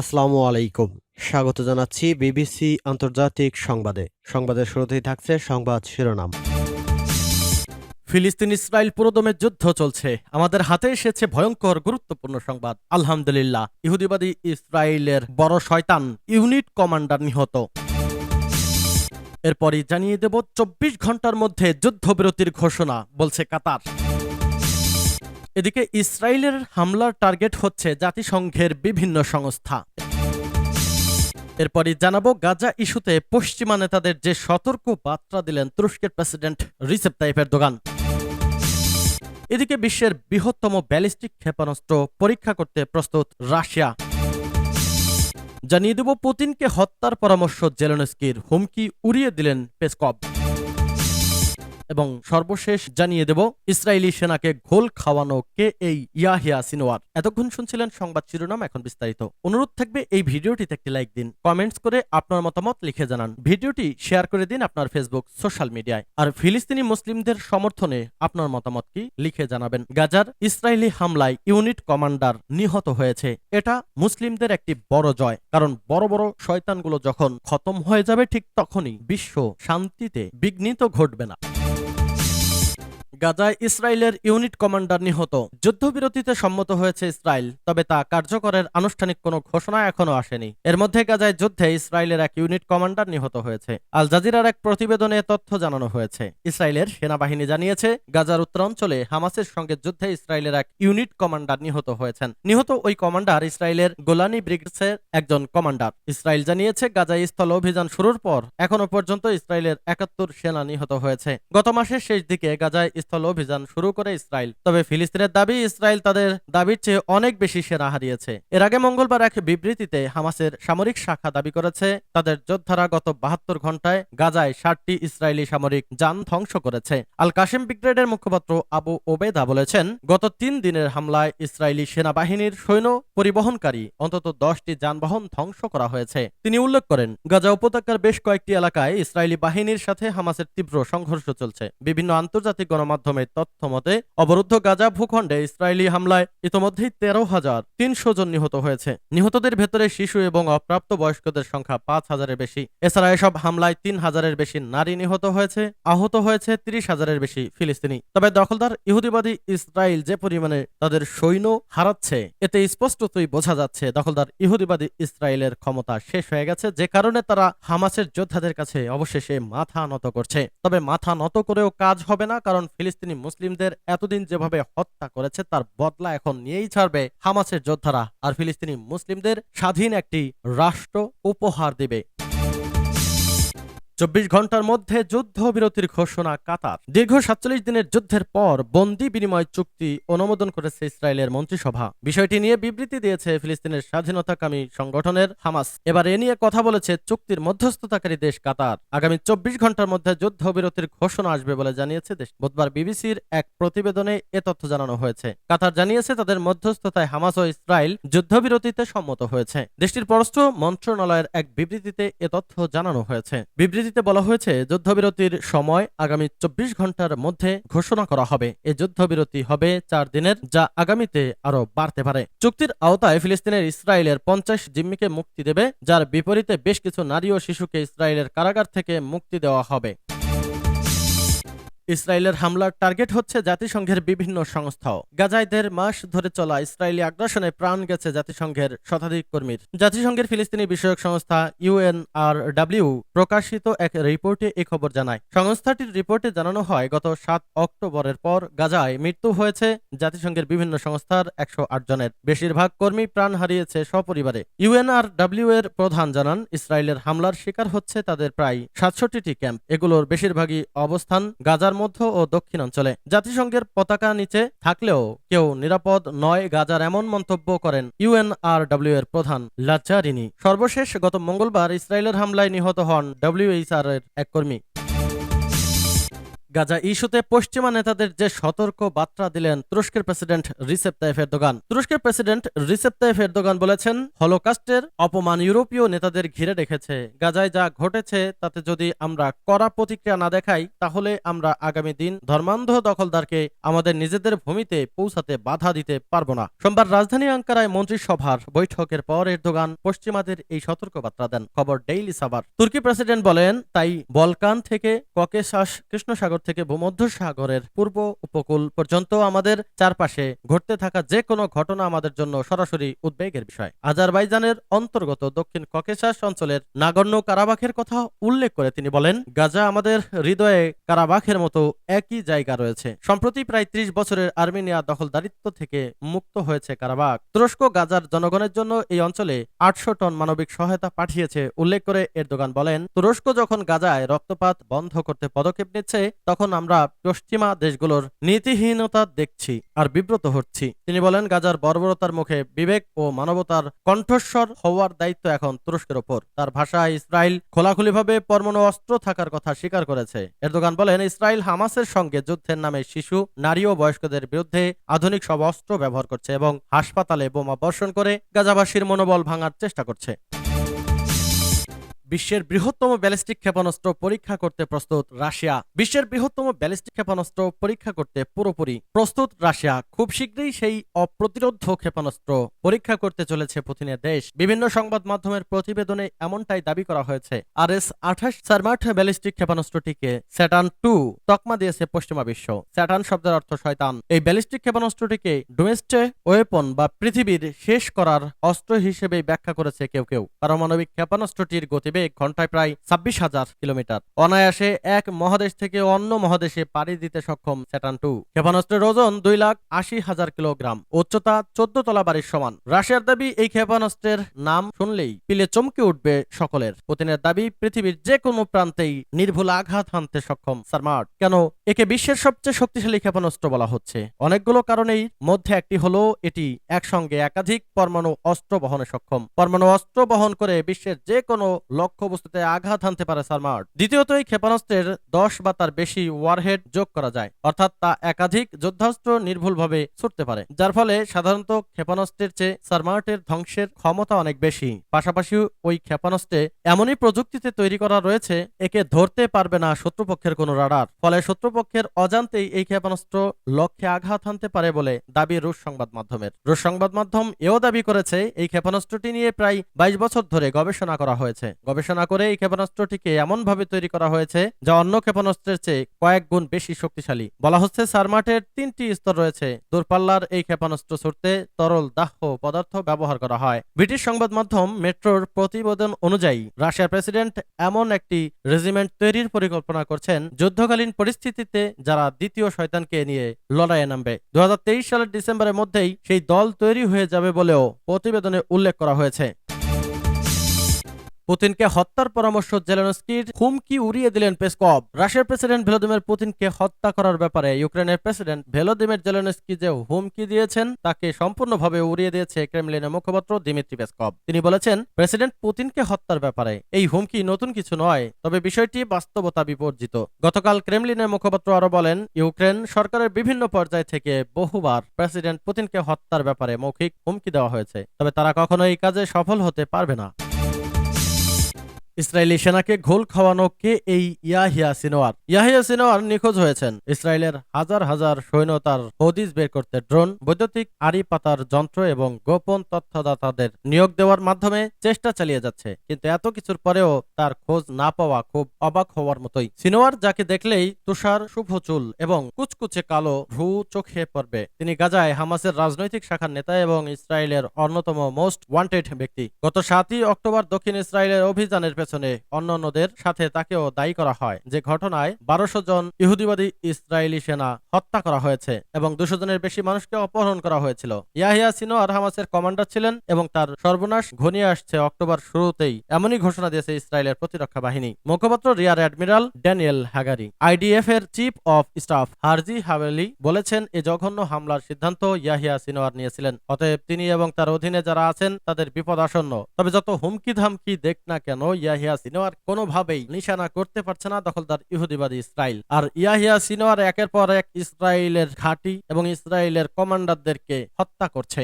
আসসালামু আলাইকুম। স্বাগত জানাচ্ছি বিবিসি আন্তর্জাতিক সংবাদে। সংবাদের শুরুতেই থাকছে সংবাদ শিরোনাম। ফিলিস্তিন ইসরায়েল পুরোদমে যুদ্ধ চলছে। আমাদের হাতে এসেছে ভয়ঙ্কর, গুরুত্বপূর্ণ সংবাদ। আলহামদুলিল্লাহ, ইহুদিবাদী ইসরায়েলের বড় শয়তান, ইউনিট কমান্ডার নিহত। এরপরই জানিয়ে দেব, চব্বিশ ঘণ্টার মধ্যে যুদ্ধবিরতির ঘোষণা, বলছে কাতার। এদিকে ইসরায়েলের হামলার টার্গেট হচ্ছে জাতিসংঘের বিভিন্ন সংস্থা। এরপরই জানাব গাজা ইস্যুতে পশ্চিমা নেতাদের যে সতর্ক বার্তা দিলেন তুরস্কের প্রেসিডেন্ট রিসেপ তাইপের দোকান এদিকে বিশ্বের বৃহত্তম ব্যালিস্টিক ক্ষেপণাস্ত্র পরীক্ষা করতে প্রস্তুত রাশিয়া। জানিয়ে দেব পুতিনকে হত্যার পরামর্শ জেলেনস্কির হুমকি উড়িয়ে দিলেন পেসকভ। এবং সর্বশেষ জানিয়ে দেব ইসরায়েলি সেনাকে ঘোল খাওয়ানো কে এই ইয়াহিয়া সিনোয়ার এতক্ষণ শুনছিলেন সংবাদ শিরোনাম, এখন বিস্তারিত। অনুরোধ থাকবে এই ভিডিওটিতে একটি লাইক দিন, কমেন্টস করে আপনার মতামত লিখে জানান। ভিডিওটি শেয়ার করে দিন আপনার ফেসবুক, সোশ্যাল মিডিয়ায়। আর ফিলিস্তিনি মুসলিমদের সমর্থনে আপনার মতামত কি লিখে জানাবেন। গাজার ইসরায়েলি হামলায় ইউনিট কমান্ডার নিহত হয়েছে। এটা মুসলিমদের একটি বড় জয়, কারণ বড় বড় শয়তানগুলো যখন খতম হয়ে যাবে ঠিক তখনই বিশ্ব শান্তিতে বিঘ্নিত ঘটবে না। গাজায় ইসরায়েলের ইউনিট কমান্ডার নিহত। যুদ্ধবিরতিতে সম্মত হয়েছে ইসরায়েল, তবে তা কার্যকরের আনুষ্ঠানিক কোনো ঘোষণা এখনও আসেনি। এর মধ্যে গাজায় যুদ্ধে ইসরায়েলের এক ইউনিট কমান্ডার নিহত হয়েছে। আল জাজিরার এক প্রতিবেদনে তথ্য জানানো হয়েছে। ইসরায়েলের সেনাবাহিনী জানিয়েছে, গাজার উত্তরাঞ্চলে হামাসের সঙ্গে যুদ্ধে ইসরায়েলের এক ইউনিট কমান্ডার নিহত হয়েছেন। নিহত ওই কমান্ডার ইসরায়েলের গোলানি ব্রিগেডসের একজন কমান্ডার। ইসরায়েল জানিয়েছে, গাজায় স্থল অভিযান শুরুর পর এখনও পর্যন্ত ইসরায়েলের একাত্তর সেনা নিহত হয়েছে। গত মাসের শেষ দিকে গাজায় স্থল অভিযান শুরু করে ইসরায়েল। তবে ফিলিস্তিনের দাবি, ইসরায়েল তাদের দাবির চেয়ে অনেক বেশি সেনা হারিয়েছে। এর আগে মঙ্গলবার এক বিবৃতিতে হামাসের সামরিক শাখা দাবি করেছে, তাদের যোদ্ধারা গত বাহাত্তর ঘন্টায় গাজায় ষাটটি ইসরায়েলি সামরিক যান ধ্বংস করেছে। আল কাশেম ব্রিগেডের মুখপাত্র আবু ওবেদা বলেছেন, গত তিন দিনের হামলায় ইসরায়েলি সেনাবাহিনীর সৈন্য পরিবহনকারী অন্তত দশটি যানবাহন ধ্বংস করা হয়েছে। তিনি উল্লেখ করেন, গাজা উপত্যকার বেশ কয়েকটি এলাকায় ইসরায়েলি বাহিনীর সাথে হামাসের তীব্র সংঘর্ষ চলছে। বিভিন্ন আন্তর্জাতিক গণমাধ্যমের তথ্য মতে, অবরুদ্ধ গাজা ভূখণ্ডে ইসরায়েলি হামলায় ইতোমধ্যেই তেরো হাজার তিনশো জন নিহত হয়েছে। নিহতদের ভেতরে শিশু এবং অপ্রাপ্ত বয়স্কদের সংখ্যা পাঁচ হাজারের বেশি। এছাড়া এসব হামলায় তিন হাজারের বেশি নারী নিহত হয়েছে, আহত হয়েছে তিরিশ হাজারের বেশি ফিলিস্তিনি। তবে দখলদার ইহুদিবাদী ইসরায়েল যে পরিমাণে তাদের সৈন্য হারাচ্ছে, এতে স্পষ্টতই বোঝা যাচ্ছে দখলদার ইহুদিবাদী ইসরায়েলের ক্ষমতা শেষ হয়ে গেছে, যে কারণে তারা হামাসের যোদ্ধাদের কাছে অবশেষে মাথা নত করছে। তবে মাথা নত করেও কাজ হবে না, কারণ ফিলিস্তিনি মুসলিমদের এতদিন যেভাবে হত্যা করেছে, তার বদলা এখন নিয়েই ছাড়বে হামাসের যোদ্ধারা। আর ফিলিস্তিনি মুসলিমদের স্বাধীন একটি রাষ্ট্র উপহার দেবে। চব্বিশ ঘণ্টার মধ্যে যুদ্ধবিরতির ঘোষণা কাতার। দীর্ঘ সাতচল্লিশ দিনের যুদ্ধের পর বন্দি বিনিময় চুক্তি অনুমোদন করেছে ইসরায়েলের মন্ত্রিসভা। বিষয়টি নিয়ে বিবৃতি দিয়েছে ফিলিস্তিনের স্বাধীনতাকামী সংগঠনের হামাস। এবার এ নিয়ে কথা বলেছে চুক্তির মধ্যস্থতাকারী দেশ কাতার। আগামী চব্বিশ ঘণ্টার মধ্যে যুদ্ধবিরতির ঘোষণা আসবে বলে জানিয়েছে দেশ। বুধবার বিবিসির এক প্রতিবেদনে এ তথ্য জানানো হয়েছে। কাতার জানিয়েছে তাদের মধ্যস্থতায় হামাস ও ইসরায়েল যুদ্ধবিরতিতে সম্মত হয়েছে। দেশটির পররাষ্ট্র মন্ত্রণালয়ের এক বিবৃতিতে এ তথ্য জানানো হয়েছে। বিবৃতি বিবৃতিতে বলা হয়েছে, যুদ্ধবিরতির সময় আগামী চব্বিশ ঘণ্টার মধ্যে ঘোষণা করা হবে। এই যুদ্ধবিরতি হবে চার দিনের, যা আগামীতে আরও বাড়তে পারে। চুক্তির আওতায় ফিলিস্তিনের ইসরায়েলের পঞ্চাশ জিম্মিকে মুক্তি দেবে, যার বিপরীতে বেশ কিছু নারী ও শিশুকে ইসরায়েলের কারাগার থেকে মুক্তি দেওয়া হবে। ইসরায়েলের হামলার টার্গেট হচ্ছে জাতিসংঘের বিভিন্ন সংস্থাও। গাজায় দেড় মাস ধরে চলা ইসরায়েলি আগ্রাসনে প্রাণ গেছে জাতিসংঘের শতাধিক কর্মীর। জাতিসংঘের ফিলিস্তিনি বিষয়ক সংস্থা ইউএনআরডব্লিউ প্রকাশিত এক রিপোর্টে এ খবর জানায়। সংস্থাটির রিপোর্টে জানানো হয়, গত সাত অক্টোবরের পর গাজায় মৃত্যু হয়েছে জাতিসংঘের বিভিন্ন সংস্থার একশো আট জনের। বেশিরভাগ কর্মী প্রাণ হারিয়েছে সপরিবারে। ইউএনআরডব্লিউ এর প্রধান জানান, ইসরায়েলের হামলার শিকার হচ্ছে তাদের প্রায় সাতষট্টিটি ক্যাম্প। এগুলোর বেশিরভাগই অবস্থান গাজার মধ্য ও দক্ষিণাঞ্চলে। জাতিসংঘের পতাকা নিচে থাকলেও কেউ নিরাপদ নয় গাজার এমন মন্তব্য করেন ইউএনআরডব্লিউ এর প্রধান লাচারিনি সর্বশেষ গত মঙ্গলবার ইসরায়েলের হামলায় নিহত হন ডব্লিউএইচআর এর এক কর্মী। গাজা ইস্যুতে পশ্চিমা নেতাদের যে সতর্ক বার্তা দিলেন তুরস্কের প্রেসিডেন্ট রিসেপ তাইফ এরদোগান। তুরস্কের প্রেসিডেন্ট রিসেপ তাইফ এরদোগান বলেছেন, হলোকাস্টের অপমান ইউরোপীয় নেতাদের ঘিরে রেখেছে। গাজায় যা ঘটেছে, তাতে যদি আমরা কড়া প্রতিক্রিয়া না দেখাই, তাহলে আমরা আগামী দিন ধর্মান্ধ দখলদারকে আমাদের নিজেদের ভূমিতে পৌঁছাতে বাধা দিতে পারব না। সোমবার রাজধানী আঙ্কারায় মন্ত্রিসভার বৈঠকের পর এরদোগান পশ্চিমাদের এই সতর্ক বার্তা দেন। খবর ডেইলি সাবার তুর্কি প্রেসিডেন্ট বলেন, তাই বলকান থেকে ককেশাস কৃষ্ণসাগর থেকে ভূমধ্য সাগরের পূর্ব উপকূল পর্যন্ত আমাদের চারপাশে ঘটতে থাকা যে কোনো ঘটনা আমাদের জন্য সরাসরি উদ্বেগের বিষয়। আজারবাইজানের অন্তর্গত দক্ষিণ ককেশাস অঞ্চলের নাগর্ণ কারাবাখের কথা উল্লেখ করে তিনি বলেন, গাজা আমাদের হৃদয়ে কারাবাখের মতো একই জায়গা রয়েছে। সম্প্রতি প্রায় ত্রিশ বছরের আর্মেনিয়া দখলদারিত্ব থেকে মুক্ত হয়েছে কারাবাখ। তুরস্ক গাজার জনগণের জন্য এই অঞ্চলে আটশো টন মানবিক সহায়তা পাঠিয়েছে, উল্লেখ করে এরদোগান বলেন, তুরস্ক যখন গাজায় রক্তপাত বন্ধ করতে পদক্ষেপ নিচ্ছে তখন আমরা পশ্চিমা দেশগুলোর নীতিহীনতা দেখছি আর বিব্রত হচ্ছি। তিনি বলেন, গাজার বর্বরতার মুখে বিবেক ও মানবতার কণ্ঠস্বর হওয়ার দায়িত্ব এখন তুরস্কের ওপর। তার ভাষায় ইসরায়েল খোলাখুলিভাবে পরমাণু অস্ত্র থাকার কথা স্বীকার করেছে। এরদোগান বলেন, ইসরায়েল হামাসের সঙ্গে যুদ্ধের নামে শিশু, নারী ও বয়স্কদের বিরুদ্ধে আধুনিক সব অস্ত্র ব্যবহার করছে এবং হাসপাতালে বোমা বর্ষণ করে গাজাবাসীর মনোবল ভাঙার চেষ্টা করছে। বিশ্বের বৃহত্তম ব্যালিস্টিক ক্ষেপণাস্ত্র পরীক্ষা করতে প্রস্তুত রাশিয়া। বিশ্বের বৃহত্তম ব্যালিস্টিক ক্ষেপণাস্ত্র পরীক্ষা করতে পুরোপুরি প্রস্তুত রাশিয়া। খুব শীঘ্রই সেই অপ্রতিরোধ ক্ষেপণাস্ত্র পরীক্ষা করতে চলেছে পুতিনের দেশ। বিভিন্ন সংবাদ মাধ্যমের প্রতিবেদনে এমনটাই দাবি করা হয়েছে। আর এস আঠাশ সারমাঠ ব্যালিস্টিক ক্ষেপণাস্ত্রটিকে স্যাটান টু তকমা দিয়েছে পশ্চিমা বিশ্ব। স্যাটান শব্দের অর্থ শয়তান। এই ব্যালিস্টিক ক্ষেপণাস্ত্রটিকে ডোমেস্টে ওয়েপন বা পৃথিবীর শেষ করার অস্ত্র হিসেবে ব্যাখ্যা করেছে কেউ কেউ। পারমাণবিক ক্ষেপণাস্ত্রটির গতিবেগ ঘন্টায় প্রায় ছাব্বিশ হাজার কিলোমিটার। অনায়াসে এক মহাদেশ থেকে অন্য মহাদেশে পাড়ি দিতে সক্ষম স্যাটান টু। ক্ষেপণাস্ত্রের ওজন দুই লাখ আশি হাজার কিলোগ্রাম। উচ্চতা চোদ্দ তলা বাড়ির সমান। রাশিয়ার দাবি, এই ক্ষেপণাস্ত্রের নাম শুনলেই পিলে চমকে উঠবে সকলের। পুতিনের দাবি, পৃথিবীর যে কোনো প্রান্তেই নির্ভুল আঘাত হানতে সক্ষম সারমার্ট। কেন একে বিশ্বের সবচেয়ে শক্তিশালী ক্ষেপণাস্ত্র বলা হচ্ছে? অনেকগুলো কারণেই মধ্যে একটি হলো, এটি একসঙ্গে একাধিক পরমাণু অস্ত্র বহনে সক্ষম। পরমাণু অস্ত্র বহন করে বিশ্বের যে কোনো লক্ষ্য বস্তুতে আঘাত হানতে পারে সারমার্ট দ্বিতীয়ত এই ক্ষেপণাস্ত্রের দশ বা তার বেশি ওয়ারহেড যোগ করা যায়, অর্থাৎ তা একাধিক যুদ্ধাস্ত্র নির্ভুলভাবে ছুটতে পারে, যার ফলে সাধারণত ক্ষেপণাস্ত্রের চেয়ে সারমার্টের ধ্বংসের ক্ষমতা অনেক বেশি। পাশাপাশি ওই ক্ষেপণাস্ত্রে এমনই প্রযুক্তিতে তৈরি করা রয়েছে, একে ধরতে পারবে না শত্রুপক্ষের কোনো রাডার। ফলে শত্রুপক্ষের অজান্তেই এই ক্ষেপণাস্ত্র লক্ষ্যে আঘাত হানতে পারে বলে দাবি রুশ সংবাদ মাধ্যমের। রুশ সংবাদ মাধ্যম এও দাবি করেছে, এই ক্ষেপণাস্ত্রটি নিয়ে প্রায় বাইশ বছর ধরে গবেষণা করা হয়েছে। গবেষণা করে এই ক্ষেপণাস্ত্রটিকে এমনভাবে তৈরি করা হয়েছে যা অন্য ক্ষেপণাস্ত্রের চেয়ে কয়েক গুণ বেশি শক্তিশালী। বলা হচ্ছে সারমাটের তিনটি স্তর রয়েছে। দূরপাল্লার এই ক্ষেপণাস্ত্র ছুটতে তরল দাহ্য পদার্থ ব্যবহার করা হয়। ব্রিটিশ সংবাদ মাধ্যম মেট্রোর প্রতিবেদন অনুযায়ী, রাশিয়ার প্রেসিডেন্ট এমন একটি রেজিমেন্ট তৈরির পরিকল্পনা করছেন যুদ্ধকালীন পরিস্থিতিতে যারা দ্বিতীয় শয়তানকে নিয়ে লড়াইয়ে নামবে। দু হাজার তেইশ সালের ডিসেম্বরের মধ্যেই সেই দল তৈরি হয়ে যাবে বলেও প্রতিবেদনে উল্লেখ করা হয়েছে। পুতিনকে হত্যার পরামর্শ জেলেনস্কির হুমকি উড়িয়ে দিলেন পেসকভ। রাশিয়ার প্রেসিডেন্ট ভেলোদিমির পুতিনকে হত্যা করার ব্যাপারে ইউক্রেনের প্রেসিডেন্ট ভেলোদিমির জেলেনস্কি যে হুমকি দিয়েছেন। তাকে সম্পূর্ণভাবে উড়িয়ে দিয়েছে ক্রেমলিনের মুখপাত্র দিমিত্রি পেসকভ। তিনি বলেছেন, প্রেসিডেন্ট পুতিনকে হত্যার ব্যাপারে এই হুমকি নতুন কিছু নয়, তবে বিষয়টি বাস্তবতা বিপর্জিত। গতকাল ক্রেমলিনের মুখপাত্র আরও বলেন, ইউক্রেন সরকারের বিভিন্ন পর্যায় থেকে বহুবার প্রেসিডেন্ট পুতিনকে হত্যার ব্যাপারে মৌখিক হুমকি দেওয়া হয়েছে, তবে তারা কখনো এই কাজে সফল হতে পারবে না। ইসরায়েলি সেনাকে ঘোল খাওয়ানো কে এই ইয়াহিয়া সিনোয়ার? ইয়াহিয়া সিনোয়ার নিখোঁজ হয়েছেন। ইসরায়েলের হাজার হাজার সৈন্য তার হদিস বের করতে ড্রোন, বৈদ্যুতিক আড়ি পাতার যন্ত্র এবং গোপন তথ্যদাতাদের নিয়োগ দেওয়ার মাধ্যমে চেষ্টা চালিয়ে যাচ্ছে। কিন্তু এত কিছুর পরেও তার খোঁজ না পাওয়া খুব অবাক হওয়ার মতোই। সিনোয়ার যাকে দেখলেই তুষার শুভ চুল এবং কুচকুচে কালো ভ্রু চোখে পড়বে। তিনি গাজায় হামাসের রাজনৈতিক শাখার নেতা এবং ইসরায়েলের অন্যতম মোস্ট ওয়ান্টেড ব্যক্তি। গত সাতই অক্টোবর দক্ষিণ ইসরায়েলের অভিযানের পেছনে অন্যান্যদের সাথে তাকেও দায়ী করা হয়। যে ঘটনায় বারোশো জন ইহুদিবাদী ইসরায়েলি সেনা হত্যা করা হয়েছে এবং দুশো জনের বেশি মানুষকে অপহরণ করা হয়েছিল। ইয়াহিয়া সিনোয়ার হামাসের কমান্ডার ছিলেন এবং তার সর্বনাশ ঘনিয়ে আসছে অক্টোবর শুরুতেই। এমনই ঘোষণা দিয়েছে ইসরায়েলের প্রতিরক্ষা বাহিনী। মুখপাত্র rear admiral Daniel Hagari IDF এর chief of staff Herzi Halevi বলেছেন, এ জঘন্য হামলার সিদ্ধান্ত ইয়াহিয়া সিনোয়ার নিয়েছিলেন। অতএব তিনি এবং তার অধীনে যারা আছেন, তাদের বিপদ আসন্ন। তবে যত হুমকি ধামকি দেখ না কেন, ইয়াহিয়া ইয়াহিয়া সিনোয়ার কোনোভাবেই নিশানা করতে পারছে না দখলদার ইহুদিবাদী ইসরায়েল আর ইয়াহিয়া সিনোয়ার একের পর এক ইসরায়েলের ঘাঁটি এবং ইসরায়েলের কমান্ডারদেরকে হত্যা করছে।